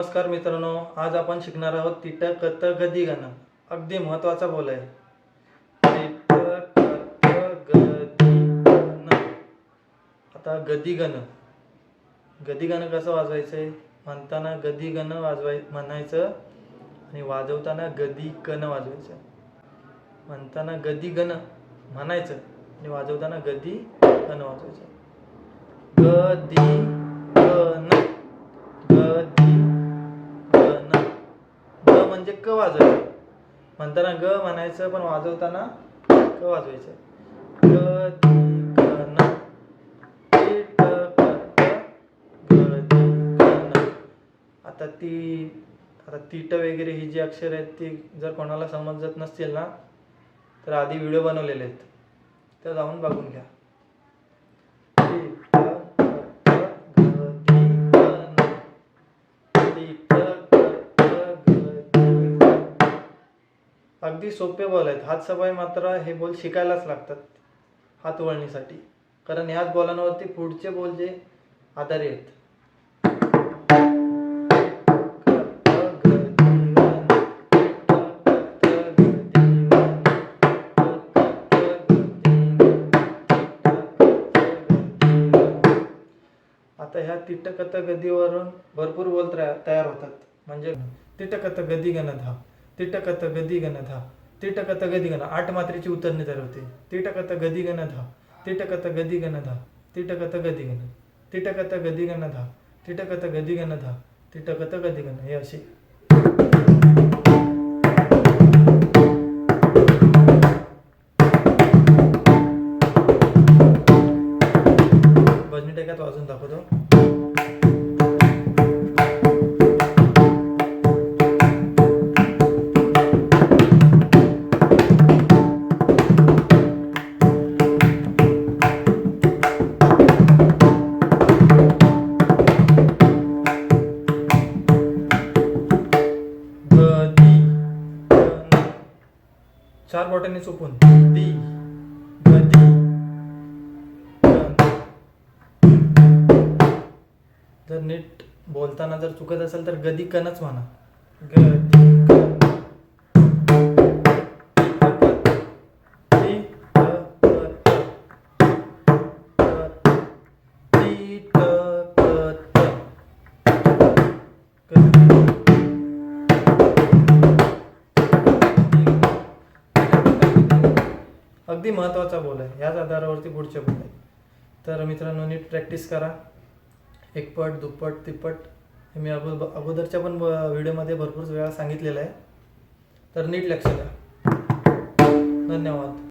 नमस्कार मित्रांनो आज आपण शिकणार आहोत तिट कत गदी गाणं. अगदी महत्त्वाचा बोल आहे. तिट कत गदी गण आता गदी गण. गदी गाणं कसं वाजवायचं आहे म्हणताना गदी गण वाजवाय म्हणायचं आणि वाजवताना गदी कण वाजवायचं. म्हणताना गदी गण म्हणायचं आणि वाजवताना गदी कण वाजवायचं. गदी गण गदी ग म्हणजे क वाजवायचं? म्हणताना ग म्हणायचं पण वाजवताना क वाजवायचं? ग आता ती आता तीट वगैरे ही जी अक्षर आहेत ती जर कोणाला समजत नसतील ना तर आधी व्हिडिओ बनवलेले आहेत. तर जाऊन बघून घ्या. टिट अगदी सोपे बॉल आहेत. हात सफाई मात्र हे बॉल शिकायलाच लागतात हात वळणीसाठी. कारण ह्याच बॉलांवरती पुढचे बॉल जे आधारी आहेत. आता ह्या तिटकत गदीवरून भरपूर बॉल तयार होतात. म्हणजे तिटकत गदी गणत हा. तिटकत गदी गण तिटकत गदी गण आठ मात्रेची उतरणी ठरवते होते. तिटकत गदी गण तिटकत गदी गण तिटकत गदी गण तिटकत गदी ध तिटकत गदी गण तिटकत गदी गण हे असे बजनी टेक्यात वाजून दाखवतो. चार बोटांनी चुकून दी गदी जर नीट बोलताना जर चुकत असेल तर गदी कणच म्हणा. गदी कण. अगदी महत्त्वाचा बोल आहे. याच आधारावरती पुढचे बोल आहे तर मित्रांनो नीट प्रॅक्टिस करा. एकपट दुप्पट तिप्पट. हे मी अगो अगोदरच्या पण व्हिडिओमध्ये भरपूर वेळा सांगितलेलं आहे. तर नीट लक्ष द्या. धन्यवाद.